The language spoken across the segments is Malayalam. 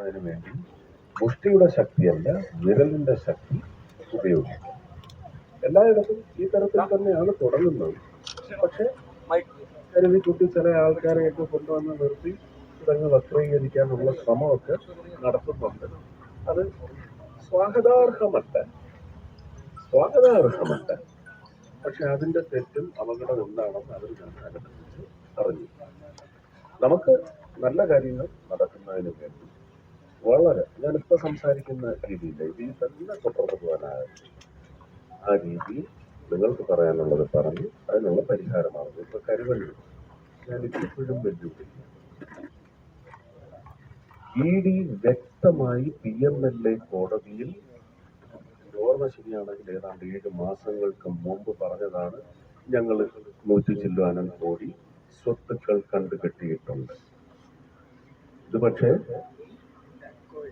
നടത്തുന്നതിന് വേണ്ടി മുഷ്ടിയുടെ ശക്തിയല്ല വിരലിന്റെ ശക്തി ഉപയോഗിക്കും. എല്ലായിടത്തും ഈ തരത്തിൽ തന്നെയാണ് തുടങ്ങുന്നത്. പക്ഷെ കരുതി കുട്ടി ചില ആൾക്കാരെയൊക്കെ കൊണ്ടുവന്ന് നിർത്തി ഇതങ്ങ് വക്രീകരിക്കാനുള്ള ശ്രമമൊക്കെ നടത്തുന്നുണ്ട്. അത് സ്വാഗതാർഹമല്ല. സ്വാഗതാർഹമല്ല. പക്ഷെ അതിന്റെ തെറ്റും അപകടം എന്താണെന്ന് അവർ ഞാൻ അറിഞ്ഞു നമുക്ക് നല്ല കാര്യങ്ങൾ നടക്കുന്നതിന് വേണ്ടി വളരെ ഞാനിപ്പോ സംസാരിക്കുന്ന രീതിയിൽ ഇതിൽ തന്നെ തുടർന്നു പോകാനാകും ആ രീതിയിൽ നിങ്ങൾക്ക് പറയാനുള്ളത് പറഞ്ഞ് അതിനുള്ള പരിഹാരമാണ്. ഇപ്പൊ കരുവള്ളി ഞാൻ ഇപ്പോഴും വെല്ലുവിളിക്കുന്നു. ഇ ഡി വ്യക്തമായി പി എം എൽ എ കോടതിയിൽ ഓർമ്മ ശരിയാണെങ്കിൽ ഏതാണ്ട് ഏഴ് മാസങ്ങൾക്ക് മുമ്പ് പറഞ്ഞതാണ് ഞങ്ങൾ നൂറ്റി ചില്ലുവാനം കോടി സ്വത്തുക്കൾ കണ്ടുകെട്ടിയിട്ടുണ്ട്. ഇത് പക്ഷേ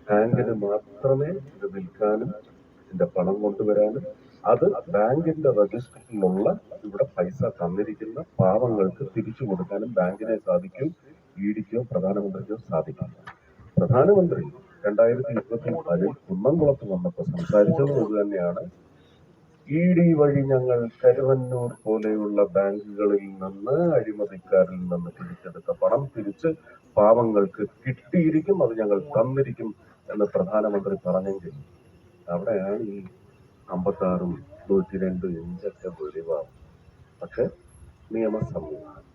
ബാങ്കിന് മാത്രമേ ഇത് വിൽക്കാനും ഇതിന്റെ പണം കൊണ്ടുവരാനും അത് ബാങ്കിന്റെ രജിസ്റ്ററിലുള്ള ഇവിടെ പൈസ തന്നിരിക്കുന്ന പാവങ്ങൾക്ക് തിരിച്ചു കൊടുക്കാനും ബാങ്കിനെ സാധിക്കും ഇ ഡിക്കോ പ്രധാനമന്ത്രിക്കോ സാധിക്കും പ്രധാനമന്ത്രി രണ്ടായിരത്തി ഇരുപത്തി നാലിൽ കുന്നംകുളത്ത് വന്നപ്പോൾ സംസാരിച്ചത് കൊണ്ട് തന്നെയാണ് ഇ ഡി വഴി ഞങ്ങൾ കരുവന്നൂർ പോലെയുള്ള ബാങ്കുകളിൽ നിന്ന് അഴിമതിക്കാരിൽ നിന്ന് പിടിച്ചെടുത്ത പണം തിരിച്ച് പാവങ്ങൾക്ക് കിട്ടിയിരിക്കും അത് ഞങ്ങൾ തന്നിരിക്കും എന്ന് പ്രധാനമന്ത്രി പറഞ്ഞെങ്കിൽ അവിടെയാണ് ഈ അമ്പത്താറും നൂറ്റി രണ്ടും ഇഞ്ചൊക്കെ വെളിവാകും പക്ഷെ നിയമസംവിധാനം